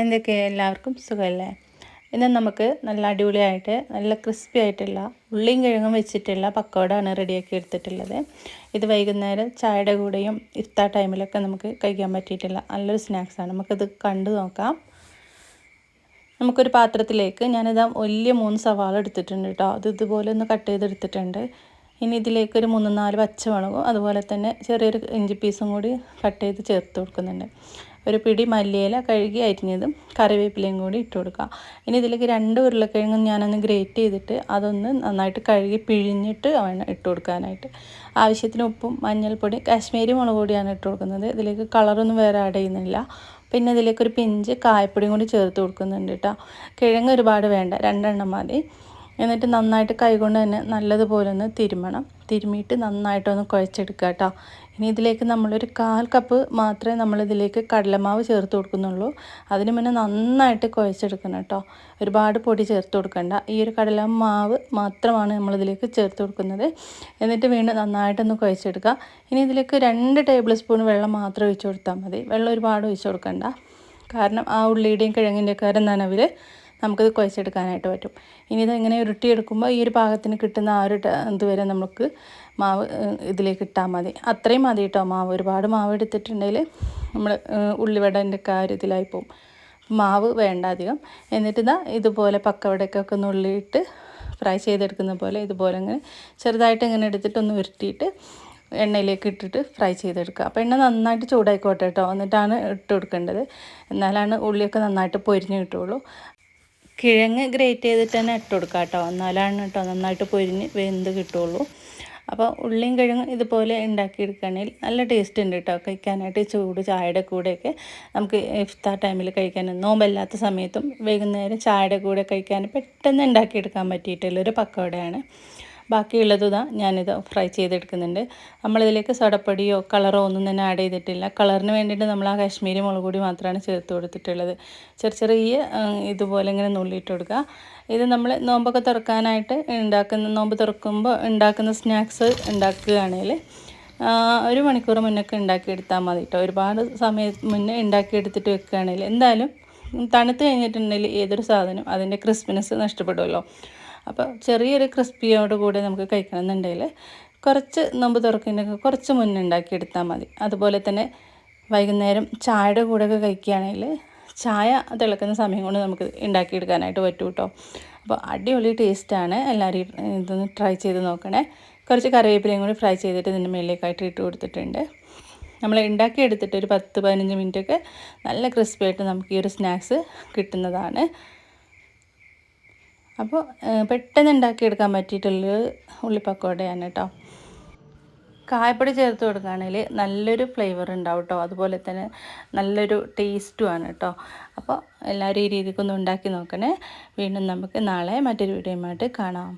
എന്തൊക്കെ എല്ലാവർക്കും സുഖമല്ലേ? ഇന്ന് നമുക്ക് നല്ല അടിപൊളിയായിട്ട് നല്ല ക്രിസ്പി ആയിട്ടുള്ള ഉള്ളിയും കിഴങ്ങും വെച്ചിട്ടുള്ള പക്കോടാണ് റെഡിയാക്കി എടുത്തിട്ടുള്ളത്. ഇത് വൈകുന്നേരം ചായയുടെ കൂടെയും ഇഫ്താ ടൈമിലൊക്കെ നമുക്ക് കഴിക്കാൻ പറ്റിയിട്ടുള്ള നല്ലൊരു സ്നാക്സാണ് നമുക്കിത് കണ്ടു നോക്കാം. നമുക്കൊരു പാത്രത്തിലേക്ക് ഞാനിതാ വലിയ മൂന്ന് സവാള എടുത്തിട്ടുണ്ട് കേട്ടോ. അത് ഇതുപോലെ ഒന്ന് കട്ട് ചെയ്തെടുത്തിട്ടുണ്ട്. ഇനി ഇതിലേക്ക് ഒരു മൂന്ന് നാല് പച്ചമുളകും അതുപോലെ തന്നെ ചെറിയൊരു ഇഞ്ചി പീസും കൂടി കട്ട് ചെയ്ത് ചേർത്ത് കൊടുക്കുന്നുണ്ട്. ഒരു പിടി മല്ലിയില കഴുകി അരിഞ്ഞതും കറിവേപ്പിലയും കൂടി ഇട്ട് കൊടുക്കുക. ഇനി ഇതിലേക്ക് രണ്ട് ഉരുളക്കിഴങ്ങും ഞാനൊന്ന് ഗ്രേറ്റ് ചെയ്തിട്ട് അതൊന്ന് നന്നായിട്ട് കഴുകി പിഴിഞ്ഞിട്ട് വേണം ഇട്ട് കൊടുക്കാനായിട്ട്. ആവശ്യത്തിന് ഉപ്പും മഞ്ഞൾപ്പൊടി കാശ്മീരി മുളക് പൊടിയാണ് ഇട്ട് കൊടുക്കുന്നത്. ഇതിലേക്ക് കളറൊന്നും വേറെ ആഡ് ചെയ്യുന്നില്ല. പിന്നെ ഇതിലേക്ക് ഒരു പിഞ്ച് കായപ്പൊടിയും കൂടി ചേർത്ത് കൊടുക്കുന്നുണ്ട് കേട്ടോ കിഴങ്ങ് ഒരുപാട് വേണ്ട രണ്ടെണ്ണം മതി. എന്നിട്ട് നന്നായിട്ട് കൈകൊണ്ട് തന്നെ നല്ലതുപോലെ ഒന്ന് തിരുമണം. തിരുമിയിട്ട് നന്നായിട്ടൊന്ന് കുഴച്ചെടുക്കുക കേട്ടോ ഇനി ഇതിലേക്ക് നമ്മളൊരു കാൽ കപ്പ് മാത്രമേ നമ്മളിതിലേക്ക് കടലമാവ് ചേർത്ത് കൊടുക്കുന്നുള്ളൂ. അതിന് മുന്നേ നന്നായിട്ട് കുഴച്ചെടുക്കണം കേട്ടോ. ഒരുപാട് പൊടി ചേർത്ത് കൊടുക്കണ്ട. ഈ ഒരു കടലമാവ് മാത്രമാണ് നമ്മളിതിലേക്ക് ചേർത്ത് കൊടുക്കുന്നത്. എന്നിട്ട് വീണ്ടും നന്നായിട്ടൊന്ന് കുഴച്ചെടുക്കുക. ഇനി ഇതിലേക്ക് രണ്ട് ടേബിൾ സ്പൂൺ വെള്ളം മാത്രം ഒഴിച്ചു കൊടുത്താൽ മതി. വെള്ളം ഒരുപാട് ഒഴിച്ചു കൊടുക്കണ്ട. കാരണം ആ ഉള്ളിയുടെയും കിഴങ്ങിന്റെയൊക്കെ നനവിൽ നമുക്കിത് കുഴച്ചെടുക്കാനായിട്ട് പറ്റും. ഇനി ഇത് ഇങ്ങനെ ഉരുട്ടിയെടുക്കുമ്പോൾ ഈ ഒരു പാകത്തിന് കിട്ടുന്ന ആ ഒരു ഇതുവരെ നമുക്ക് മാവ് ഇതിലേക്ക് ഇട്ടാൽ മതി. അത്രയും മതി കേട്ടോ മാവ്. ഒരുപാട് മാവ് എടുത്തിട്ടുണ്ടെങ്കിൽ നമ്മൾ ഉള്ളിവടന്റെ കാര്യത്തിലായി പോകും മാവ് വേണ്ട അധികം. എന്നിട്ട് ഇതാ ഇതുപോലെ പക്കവടക്കൊക്കെ ഒന്ന് ഉള്ളിയിട്ട് ഫ്രൈ ചെയ്തെടുക്കുന്ന പോലെ ഇതുപോലെ ഇങ്ങനെ ചെറുതായിട്ട് ഇങ്ങനെ എടുത്തിട്ട് ഒന്ന് ഉരുട്ടിയിട്ട് എണ്ണയിലേക്ക് ഇട്ടിട്ട് ഫ്രൈ ചെയ്തെടുക്കുക. അപ്പോൾ എണ്ണ നന്നായിട്ട് ചൂടായിക്കോട്ടെ കേട്ടോ എന്നിട്ടാണ് ഇട്ട് കൊടുക്കേണ്ടത്. എന്നാലാണ് ഉള്ളിയൊക്കെ നന്നായിട്ട് പൊരിഞ്ഞ് കിട്ടുള്ളൂ കിഴങ്ങ് ഗ്രേറ്റ് ചെയ്തിട്ട് തന്നെ ഇട്ട് കൊടുക്കുക കേട്ടോ. എന്നാലാണ് കേട്ടോ നന്നായിട്ട് പൊരിഞ്ഞ് വെന്ത് കിട്ടുള്ളൂ. അപ്പോൾ ഉള്ളിയും കിഴങ്ങും ഇതുപോലെ ഉണ്ടാക്കിയെടുക്കുകയാണെങ്കിൽ നല്ല ടേസ്റ്റ് ഉണ്ട് കേട്ടോ. കഴിക്കാനായിട്ട് ചൂട് ചായയുടെ കൂടെയൊക്കെ നമുക്ക് ഇഫ്താർ ടൈമിൽ കഴിക്കാൻ നോമ്പല്ലാത്ത സമയത്തും വൈകുന്നേരം ചായയുടെ കൂടെ കഴിക്കാൻ പെട്ടെന്ന് ഉണ്ടാക്കിയെടുക്കാൻ പറ്റിയിട്ടുള്ളൊരു പക്കവടയാണ് ബാക്കിയുള്ളത് ഇതാ ഞാനിത് ഫ്രൈ ചെയ്തെടുക്കുന്നുണ്ട്. നമ്മളിതിലേക്ക് സടപ്പടിയോ കളറോ ഒന്നും തന്നെ ആഡ് ചെയ്തിട്ടില്ല. കളറിന് വേണ്ടിയിട്ട് നമ്മൾ ആ കാശ്മീരി മുളക് പൊടി മാത്രമാണ് ചേർത്ത് കൊടുത്തിട്ടുള്ളത്. ചെറിയ ചെറിയ ഇതുപോലെ ഇങ്ങനെ നുള്ളിയിട്ട് കൊടുക്കുക ഇത് നമ്മൾ നോമ്പൊക്കെ തുറക്കാനായിട്ട് ഉണ്ടാക്കുന്ന നോമ്പ് തുറക്കുമ്പോൾ ഉണ്ടാക്കുന്ന സ്നാക്സ് ഉണ്ടാക്കുകയാണെങ്കിൽ ഒരു മണിക്കൂർ മുന്നൊക്കെ ഉണ്ടാക്കിയെടുത്താൽ മതി കേട്ടോ ഒരുപാട് സമയം മുന്നേ ഉണ്ടാക്കിയെടുത്തിട്ട് വെക്കുകയാണെങ്കിൽ എന്തായാലും തണുത്ത് കഴിഞ്ഞിട്ടുണ്ടെങ്കിൽ ഏതൊരു സാധനം അതിന്റെ ക്രിസ്പിനെസ് നഷ്ടപ്പെടുമല്ലോ അപ്പോൾ ചെറിയൊരു ക്രിസ്പിയോട് കൂടെ നമുക്ക് കഴിക്കണമെന്നുണ്ടെങ്കിൽ കുറച്ച് നോമ്പ് തുറക്കുന്നതിനൊക്കെ കുറച്ച് മുന്നേ ഉണ്ടാക്കിയെടുത്താൽ മതി. അതുപോലെ തന്നെ വൈകുന്നേരം ചായയുടെ കൂടെയൊക്കെ കഴിക്കുകയാണെങ്കിൽ ചായ തിളക്കുന്ന സമയം കൊണ്ട് നമുക്ക് ഉണ്ടാക്കിയെടുക്കാനായിട്ട് പറ്റും കേട്ടോ അപ്പോൾ അടിപൊളി ടേസ്റ്റാണ് എല്ലാവരും ഇതൊന്ന് ട്രൈ ചെയ്ത് നോക്കണേ. കുറച്ച് കറിവേപ്പിലയും കൂടി ഫ്രൈ ചെയ്തിട്ട് ഇതിന്റെ മേലേക്കായിട്ട് ഇട്ട് കൊടുത്തിട്ടുണ്ട്. നമ്മൾ ഉണ്ടാക്കിയെടുത്തിട്ട് ഒരു പത്ത് പതിനഞ്ച് മിനിറ്റൊക്കെ നല്ല ക്രിസ്പിയായിട്ട് നമുക്ക് ഈ ഒരു സ്നാക്സ് കിട്ടുന്നതാണ്. അപ്പോൾ പെട്ടെന്ന് ഉണ്ടാക്കിയെടുക്കാൻ പറ്റിയിട്ടുള്ളൊരു ഉള്ളിപ്പക്കോടയാണ് കേട്ടോ കായപ്പൊടി ചേർത്ത് കൊടുക്കുകയാണെങ്കിൽ നല്ലൊരു ഫ്ലേവർ ഉണ്ടാവും കേട്ടോ അതുപോലെ തന്നെ നല്ലൊരു ടേസ്റ്റുമാണ് കേട്ടോ അപ്പോൾ എല്ലാവരും ഈ രീതിക്കൊന്ന് ഉണ്ടാക്കി നോക്കണേ. വീണ്ടും നമുക്ക് നാളെ മറ്റൊരു വീഡിയോയുമായിട്ട് കാണാം.